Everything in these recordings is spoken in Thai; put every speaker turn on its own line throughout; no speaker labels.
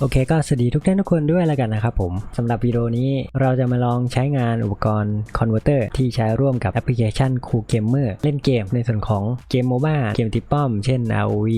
โอเคก็สวัสดีทุกท่านทุกคนด้วยแล้วกันนะครับผมสำหรับวิดีโอนี้เราจะมาลองใช้งานอุปกรณ์คอนเวอร์เตอร์ที่ใช้ร่วมกับแอปพลิเคชัน Cool Gamer เล่นเกมในส่วนของเกมโมบ้าเกมติป้อม เช่น ROV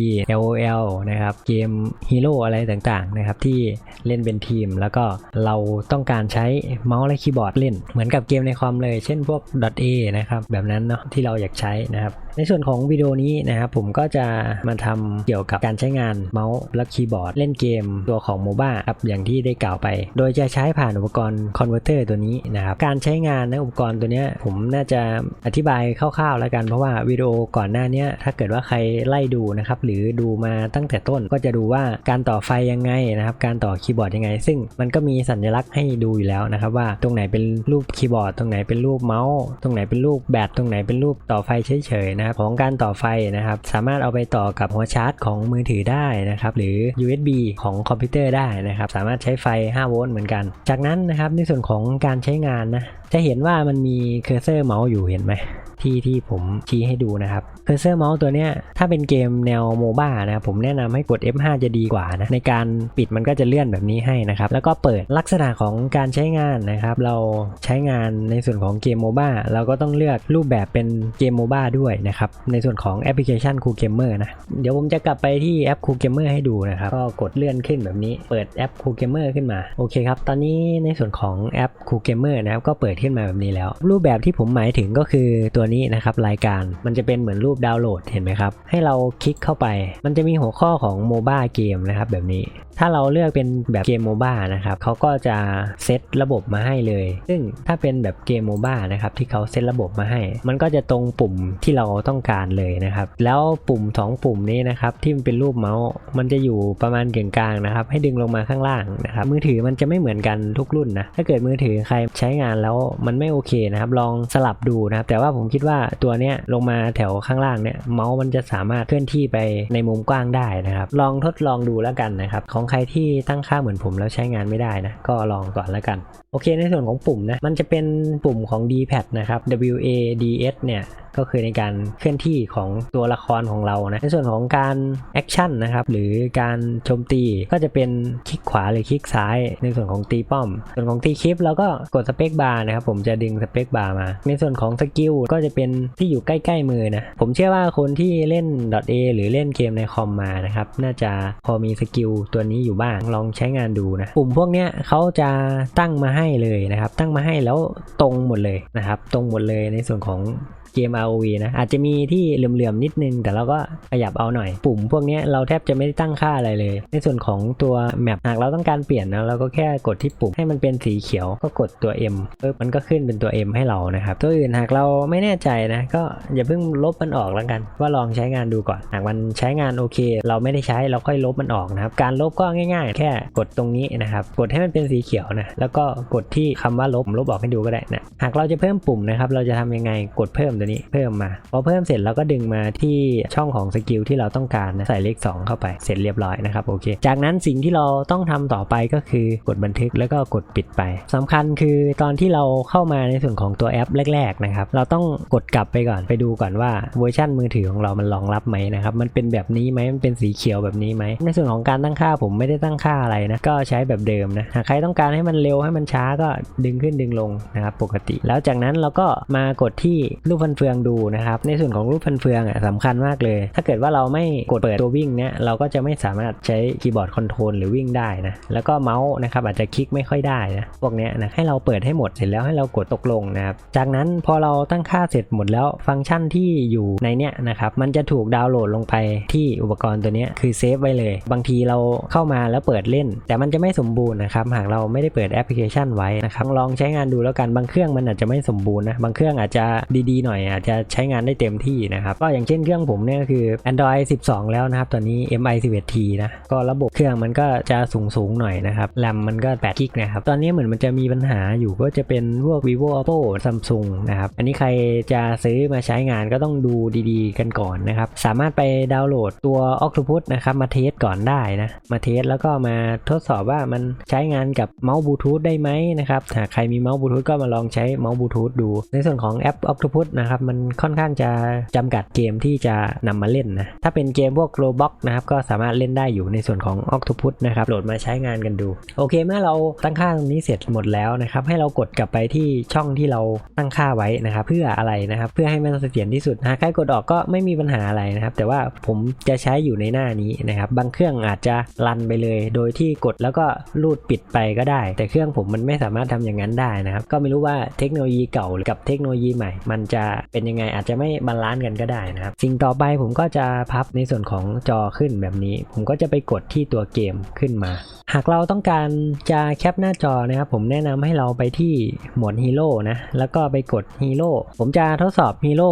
LOL นะครับเกมฮีโร่อะไรต่างๆนะครับที่เล่นเป็นทีม แล้วก็เราต้องการใช้เมาส์และคีย์บอร์ดเล่น เหมือนกับเกมในคอมเลย เช่นพวก .a นะครับแบบนั้นเนาะที่เราอยากใช้นะครับในส่วนของวิดีโอนี้นะครับผมก็จะมาทำเกี่ยวกับการใช้งานเมาส์และคีย์บอร์ดเล่นเกมตัวของโมบ้าครับอย่างที่ได้กล่าวไป โดยจะใช้ผ่านอุปกรณ์คอนเวอร์เตอร์ตัวนี้นะครับการใช้งานนะอุปกรณ์ตัวนี้ผมน่าจะอธิบายคร่าวๆแล้วกันเพราะว่าวิดีโอก่อนหน้านี้ถ้าเกิดว่าใครไล่ดูนะครับหรือดูมาตั้งแต่ต้นก็จะดูว่าการต่อไฟยังไงนะครับการต่อคีย์บอร์ดยังไง ซึ่งมันก็มีสัญลักษณ์ให้ดูอยู่แล้วนะครับว่าตรงไหนเป็นรูปคีย์บอร์ดตรงไหนเป็นรูปเมาส์ตรงไหนเป็นรูปแบตตรงไหนเป็นรูปต่อไฟเฉยๆนะครับของการต่อไฟนะครับสามารถเอาไปต่อกับหัวชาร์จของมือถือได้นะครับหรือ USB ของคอมพิวเตอร์ได้นะครับ สามารถใช้ไฟ 5 โวลต์เหมือนกัน จากนั้นนะครับในส่วนของการใช้งานนะ จะเห็นว่ามันมีเคอร์เซอร์เมาส์อยู่เห็นไหม ที่ที่ผมชี้ให้ดูนะครับเคอร์เซอร์เมาส์ตัวเนี้ยถ้าเป็นเกมแนวโมบ้านะครับผมแนะนำให้กด F5 จะดีกว่านะในการปิดมันก็จะเลื่อนแบบนี้ให้นะครับแล้วก็เปิดลักษณะของการใช้งานนะครับเราใช้งานในส่วนของเกมโมบ้าเราก็ต้องเลือกรูปแบบเป็นเกมโมบ้าด้วยนะครับในส่วนของแอปพลิเคชัน Cool Gamer นะเดี๋ยวผมจะกลับไปที่แอป Cool Gamer ให้ดูนะครับก็กดเลื่อนขึ้นแบบนี้เปิดแอป Cool Gamer ขึ้นมาโอเคครับตอนนี้ในส่วนของแอป Cool Gamer นะครับก็เปิดขึ้นมาแบบนี้แล้ว รูปแบบที่ผมหมายถึงก็คือตัวนี้นะครับรายการมันจะเป็นเหมือนรูปดาวน์โหลดเห็นไหมครับ ให้เราคลิกเข้าไป มันจะมีหัวข้อของโมบ้าเกมนะครับแบบนี้ ถ้าเราเลือกเป็นแบบเกมโมบ้านะครับเขาก็จะเซตระบบมาให้เลย ซึ่งถ้าเป็นแบบเกมโมบ้านะครับที่เขาเซตระบบมาให้ มันก็จะตรงปุ่มที่เราต้องการเลยนะครับ แล้วปุ่ม 2 ปุ่มนี้นะครับที่มันเป็นรูปเมาส์มันจะอยู่ประมาณกลางๆนะครับ ให้ดึงลงมาข้างล่างนะครับมือถือมันจะไม่เหมือนกันทุกรุ่นนะถ้าเกิดมือถือใครใช้งานแล้วมันไม่โอเคนะครับ ลองสลับดูนะครับ แต่ว่าผมคิดิดว่าตัวเนี้ยลงมาแถวข้างล่างเนี่ยเมาส์มันจะสามารถเคลื่อนที่ไปในมุมกว้างได้นะครับ ลองทดลองดูแล้วกันนะครับ ของใครที่ตั้งค่าเหมือนผมแล้วใช้งานไม่ได้นะก็ลองก่อนแล้วกันโอเคในส่วนของปุ่มนะมันจะเป็นปุ่มของ D-pad นะครับ W A D S เนี่ยก็คือในการเคลื่อนที่ของตัวละครของเรานะในส่วนของการแอคชั่นนะครับหรือการโจมตีก็จะเป็นคลิกขวาหรือคลิกซ้าย ในส่วนของตีป้อม ส่วนของตีคลิปเราก็กดสเปคบาร์นะครับผมจะดึงสเปคบาร์มา ในส่วนของสกิลก็จะเป็นที่อยู่ใกล้ ๆ มือนะผมเชื่อว่าคนที่เล่น .a หรือเล่นเกมในคอมมานะครับน่าจะพอมีสกิลตัวนี้อยู่บ้างลองใช้งานดูนะปุ่มพวกเนี้ยเขาจะตั้งมาให้เลยนะครับ ตั้งมาให้แล้วตรงหมดเลยนะครับ ตรงหมดเลยในส่วนของเกม ROV นะอาจจะมีที่เหลื่อมๆนิดนึง แต่เราก็ขยับเอาหน่อย ปุ่มพวกนี้เราแทบจะไม่ได้ตั้งค่าอะไรเลย ในส่วนของตัวแมปหากเราต้องการเปลี่ยนนะเราก็แค่กดที่ปุ่มให้มันเป็นสีเขียวก็กดตัว M ปึ๊บมันก็ขึ้นเป็นตัว M ให้เรานะครับตัวอื่นหากเราไม่แน่ใจนะ ก็อย่าเพิ่งลบมันออกแล้วกัน ว่าลองใช้งานดูก่อนหากมันใช้งานโอเค เราไม่ได้ใช้เราค่อยลบมันออกนะครับการลบก็ง่าย ๆ แค่กดตรงนี้นะครับกดให้มันเป็นสีเขียวนะแล้วก็กดที่คำว่าลบลบออกให้ดูก็ได้นะหากเราจะเพิ่มปุ่มนะครับเราจะทำยังไงกดเพิ่มตัวนี้เพิ่มมาพอเพิ่มเสร็จเราก็ดึงมาที่ช่องของสกิลที่เราต้องการนะใส่เลข 2 เข้าไปเสร็จเรียบร้อยนะครับโอเค จากนั้นสิ่งที่เราต้องทำต่อไปก็คือกดบันทึกแล้วก็กดปิดไปสำคัญคือตอนที่เราเข้ามาในส่วนของตัวแอปแรกๆนะครับเราต้องกดกลับไปก่อนไปดูก่อนว่าเวอร์ชันมือถือของเรามันรองรับไหมนะครับมันเป็นแบบนี้ไหมมันเป็นสีเขียวแบบนี้ไหมในส่วนของการตั้งค่าผมไม่ได้ตั้งค่าอะไรนะก็ใช้แบบเดิมนะหากใครต้องการให้มันเร็วให้มันช้าก็ดึงขึ้นดึงลงนะครับปกติ แล้วจากนั้นเราก็มากดที่รูปฟันเฟืองดูนะครับ ในส่วนของรูปฟันเฟืองอะสำคัญมากเลย ถ้าเกิดว่าเราไม่กดเปิดตัววิ่งเนี่ยเราก็จะไม่สามารถใช้คีย์บอร์ดคอนโทรลหรือวิ่งได้นะ แล้วก็เมาส์นะครับอาจจะคลิกไม่ค่อยได้นะ พวกเนี้ยนะให้เราเปิดให้หมดเสร็จแล้วให้เรากดตกลงนะครับ จากนั้นพอเราตั้งค่าเสร็จหมดแล้วฟังก์ชันที่อยู่ในเนี้ยนะครับ มันจะถูกดาวน์โหลดลงไปที่อุปกรณ์ตัวเนี้ยคือเซฟไว้เลย บางทีเราเข้ามาแล้วเปิดเล่น แต่มันจะไม่สมบูรณ์นะครับ หากเราไม่ได้เปิดแอปพลิเคชันไว้นะครับ ลองใช้งานดูแล้วกัน บางเครื่องมันอาจจะไม่สมบูรณ์นะ บางเครื่องอาจจะดีๆหน่อยอาจจะใช้งานได้เต็มที่นะครับ ก็อย่างเช่นเครื่องผมเนี่ยคือ Android 12 แล้วนะครับ ตอนนี้ MI 11T นะก็ระบบเครื่องมันก็จะสูงสูงหน่อยนะครับแรมมันก็8กิกนะครับตอนนี้เหมือนมันจะมีปัญหาอยู่ก็จะเป็นพวก vivo oppo samsung นะครับอันนี้ใครจะซื้อมาใช้งานก็ต้องดูดีๆ กันก่อนนะครับสามารถไปดาวน์โหลดตัว octopus นะครับมาเทสก่อนได้นะมาเทสแล้วก็มาทดสอบว่ามันใช้งานกับเมาส์บลูทูธได้ไหมนะครับหากใครมีเมาส์บลูทูธก็มาลองใช้เมาส์บลูทูธดู ในส่วนของแอป octopus นะครับนะครับมันค่อนข้างจะจำกัดเกมที่จะนำมาเล่นนะถ้าเป็นเกมพวก Roblox นะครับก็สามารถเล่นได้อยู่ในส่วนของ Octopus นะครับโหลดมาใช้งานกันดู โอเคเมื่อเราตั้งค่าตรงนี้เสร็จหมดแล้วนะครับให้เรากดกลับไปที่ช่องที่เราตั้งค่าไว้นะครับเพื่ออะไรนะครับเพื่อให้มันเสถียรที่สุดนะใครกดออกก็ไม่มีปัญหาอะไรนะครับแต่ว่าผมจะใช้อยู่ในหน้านี้นะครับบางเครื่องอาจจะรันไปเลย โดยที่กดแล้วก็รูดปิดไปก็ได้ แต่เครื่องผมมันไม่สามารถทำอย่างนั้นได้นะครับก็ไม่รู้ว่าเทคโนโลยีเก่ากับเทคโนโลยีใหม่ มันจะเป็นยังไงอาจจะไม่บาลานซ์กันก็ได้นะครับ สิ่งต่อไปผมก็จะพับในส่วนของจอขึ้นแบบนี้ ผมก็จะไปกดที่ตัวเกมขึ้นมา หากเราต้องการจะแคปหน้าจอนะครับผมแนะนำให้เราไปที่หมวดฮีโร่นะแล้วก็ไปกดฮีโร่ผมจะทดสอบฮีโร่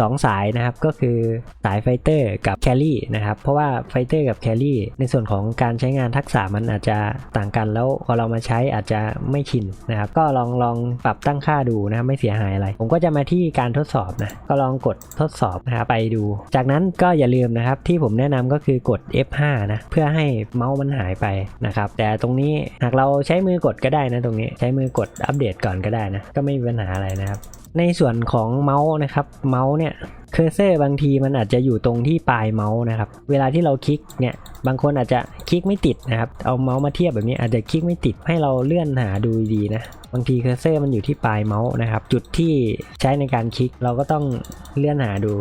สองสายนะครับ ก็คือสายไฟเตอร์กับแครี่นะครับเพราะว่าไฟเตอร์กับแครี่ในส่วนของการใช้งานทักษะมันอาจจะต่างกันแล้วพอเรามาใช้อาจจะไม่ชินนะครับก็ลองลองปรับตั้งค่าดูนะครับไม่เสียหายอะไร ผมก็จะมาที่การทดสอบนะก็ลองกดทดสอบนะครับไปดู จากนั้นก็อย่าลืมนะครับที่ผมแนะนำก็คือกด F5 นะเพื่อให้เมาส์มันหายไปนะครับแต่ตรงนี้หากเราใช้มือกดก็ได้นะตรงนี้ใช้มือกดอัปเดตก่อนก็ได้นะก็ไม่มีปัญหาอะไรนะครับ ในส่วนของเมาส์นะครับเมาส์เนี่ยเคอร์เซอร์บางทีมันอาจจะอยู่ตรงที่ปลายเมาส์นะครับเวลาที่เราคลิกเนี่ยบางคนอาจจะคลิกไม่ติดนะครับเอาเมาส์มาเทียบแบบนี้อาจจะคลิกไม่ติดให้เราเลื่อนหาดูดีนะบางทีเคอร์เซอร์มันอยู่ที่ปลายเมาส์นะครับจุดที่ใช้ในการคลิกเราก็ต้องเลื่อนหาดู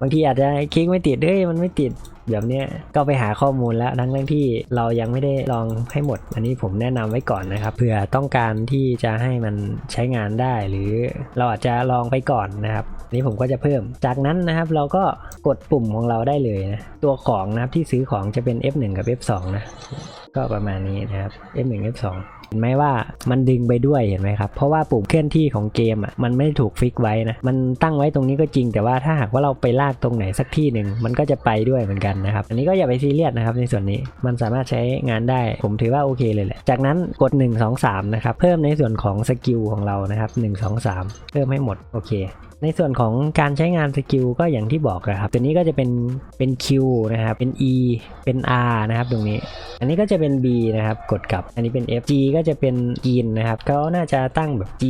บางทีอาจจะคลิกไม่ติดเอ้ยมันไม่ติด แบบเนี้ยก็ไปหาข้อมูลแล้วทั้งทั้งที่เรายังไม่ได้ลองให้หมด อันนี้ผมแนะนำไว้ก่อนนะครับเผื่อต้องการที่จะให้มันใช้งานได้ หรือเราอาจจะลองไปก่อนนะครับนนี้ผมก็จะเพิ่ม จากนั้นนะครับเราก็กดปุ่มของเราได้เลยนะตัวของนะครับที่ซื้อของจะเป็น F1 กับ F2 นะก็ประมาณนี้นะครับ F1 F2 เห็นไหมว่ามันดึงไปด้วยเห็นไหมครับ เพราะว่าปุ่มเคลื่อนที่ของเกมอะมันไม่ได้ถูกฟิกไว้นะ มันตั้งไว้ตรงนี้ก็จริง แต่ว่าถ้าหากว่าเราไปลากตรงไหนสักที่หนึ่งมันก็จะไปด้วยเหมือนกันนะครับ อันนี้ก็อย่าไปซีเรียสนะครับในส่วนนี้ มันสามารถใช้งานได้ ผมถือว่าโอเคเลยแหละ จากนั้นกด 1 2 3 นะครับ เพิ่มในส่วนของสกิลของเรานะครับ 1 2 3 เพิ่มให้หมด โอเค ในส่วนของการใช้งานสกิลก็อย่างที่บอกนะครับ ตัวนี้ก็จะเป็นเป็น Q นะครับ เป็น E เป็น R นะครับตรงนี้ อันนี้ก็จะเป็น B นะครับ กดกลับ อันนี้เป็น F G ก็จะเป็น In นะครับเขาน่าจะตั้งแบบ G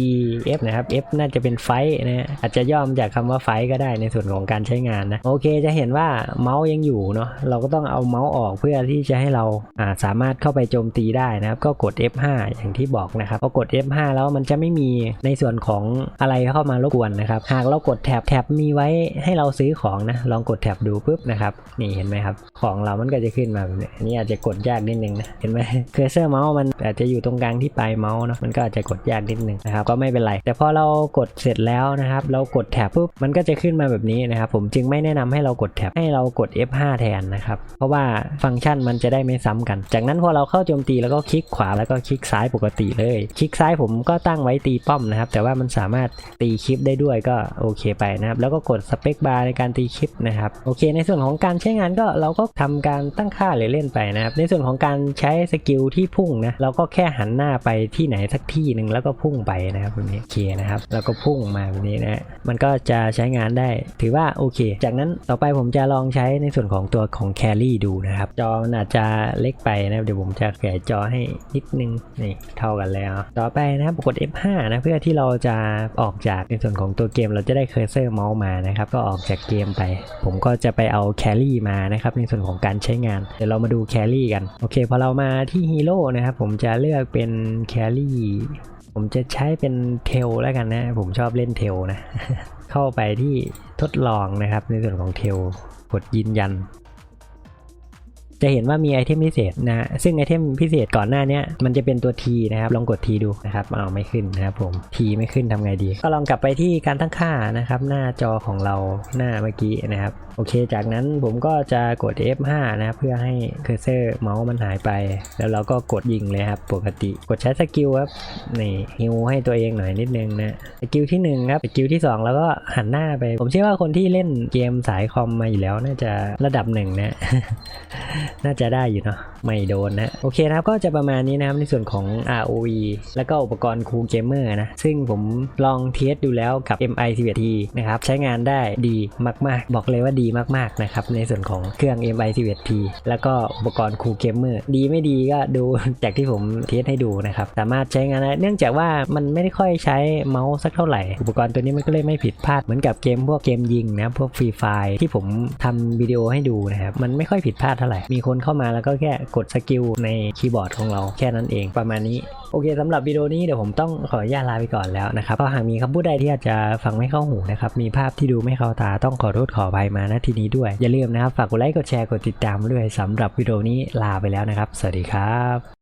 F นะครับ F น่าจะเป็นไฟนะฮะอาจจะย่อมจากคำว่าไฟก็ได้ในส่วนของการใช้งานนะ โอเค จะเห็นว่าเมาส์ยังอยู่เนาะ เราก็ต้องเอาเมาส์ออกเพื่อที่จะให้เราอ่าสามารถเข้าไปโจมตีได้นะครับ ก็กด F5 อย่างที่บอกนะครับ พอกด F5 แล้วมันจะไม่มีในส่วนของอะไรเข้ามารบกวนนะครับากเรากดแท็บแท็บมีไว้ให้เราซื้อของนะ ลองกดแท็บดูปุ๊บนะครับ นี่เห็นไหมครับ ของเรามันก็จะขึ้นมาแบบนี้อันนี้อาจจะกดยากนิดนึงนะ เห็นไหมเคอร์เซอร์เมาส์มันอาจจะอยู่ตรงกลางที่ปลายเมาส์เนาะมันก็อาจจะกดยากนิดนึงนะครับ ก็ไม่เป็นไร แต่พอเรากดเสร็จแล้วนะครับ เรากดแท็บปุ๊บ มันก็จะขึ้นมาแบบนี้นะครับ ผมจึงไม่แนะนำให้เรากดแท็บ ให้เรากด F5 แทนนะครับ เพราะว่าฟังก์ชันมันจะได้ไม่ซ้ำกัน จากนั้นพอเราเข้าโจมตีแล้วก็คลิกขวาแล้วก็คลิกซ้ายปกติเลย คลิกซ้ายผมก็ตั้งไว้ตีป้อมนะครับ แต่ว่ามันสามารถตีคลิปได้ด้วยก็โอเคไปนะครับ แล้วก็กดสเปคบาร์ในการตีคลิปนะครับ โอเค ในส่วนของการใช้งานก็เราก็ทำการตั้งค่าหรือเล่นไปนะครับ ในส่วนของการใช้สกิลที่พุ่งนะ เราก็แค่หันหน้าไปที่ไหนสักที่หนึ่งแล้วก็พุ่งไปนะครับแบบนี้โอเคนะครับ แล้วก็พุ่งมาแบบนี้นะมันก็จะใช้งานได้ ถือว่าโอเค จากนั้นต่อไปผมจะลองใช้ในส่วนของตัวของแครี่ดูนะครับ จอมันอาจจะเล็กไปนะเดี๋ยวผมจะขยายจอให้นิดนึงนี่เท่ากันแล้ว ต่อไปนะครับกด F5 นะเพื่อที่เราจะออกจากในส่วนของตัวเกมเราจะได้เคอร์เซอร์เมาส์มานะครับ ก็ออกจากเกมไป ผมก็จะไปเอาแครี่มานะครับ ในส่วนของการใช้งาน เดี๋ยวเรามาดูแครี่กัน โอเค พอเรามาที่ฮีโร่นะครับ ผมจะเลือกเป็นแครี่ ผมจะใช้เป็นเทลแล้วกันนะ ผมชอบเล่นเทลนะ เข้าไปที่ทดลองนะครับ ในส่วนของเทล กดยืนยัน จะเห็นว่ามีไอเทมพิเศษนะซึ่งไอเทมพิเศษก่อนหน้านี้มันจะเป็นตัว T นะครับ ลองกด T ดูนะครับเอาไม่ขึ้นนะครับผม T ไม่ขึ้นทำไงดี ก็ลองกลับไปที่การตั้งค่านะครับ หน้าจอของเราหน้าเมื่อกี้นะครับ โอเค จากนั้นผมก็จะกด F5 นะครับเพื่อให้เคอร์เซอร์เมาส์มันหายไป แล้วเราก็กดยิงเลยครับปกติกดใช้สกิลครับนี่ฮิวให้ตัวเองหน่อยนิดนึงนะสกิลที่หนึ่งครับสกิลที่สองแล้วก็หันหน้าไป ผมเชื่อว่าคนที่เล่นเกมสายคอมมาอยู่แล้วน่าจะระดับหนึ่งนะน่าจะได้อยู่เนาะไม่โดนนะ โอเคนะครับก็จะประมาณนี้นะครับในส่วนของ ROV แล้วก็อุปกรณ์คูลเกมเมอร์นะ ซึ่งผมลองเทสดูแล้วกับ MI 11T นะครับ ใช้งานได้ดีมากๆ บอกเลยว่าดีมากๆนะครับ ในส่วนของเครื่อง MI 11T แล้วก็อุปกรณ์คูลเกมเมอร์ดีไม่ดีก็ดูจากที่ผมเทสให้ดูนะครับ สามารถใช้งานได้เนื่องจากว่ามันไม่ได้ค่อยใช้เมาส์สักเท่าไหร่ อุปกรณ์ตัวนี้มันก็เลยไม่ผิดพลาดเหมือนกับเกมพวกเกมยิงนะพวกฟรีไฟที่ผมทำวิดีโอให้ดูนะครับมันไม่ค่อยผิดพลาดเท่าไหร่มีีคนเข้ามาแล้วก็แค่กดสกิลในคีย์บอร์ดของเราแค่นั้นเองประมาณนี้ โอเคสำหรับวิดีโอนี้เดี๋ยวผมต้องขออนุญาตลาไปก่อนแล้วนะครับก็หากมีคำพูดใดที่อาจจะฟังไม่เข้าหูนะครับมีภาพที่ดูไม่เข้าตาต้องขอโทษขออภัยมาณที่นี้ด้วยอย่าลืมนะครับฝากกดไลค์กดแชร์กดติดตามด้วยสำหรับวิดีโอนี้ลาไปแล้วนะครับ สวัสดีครับ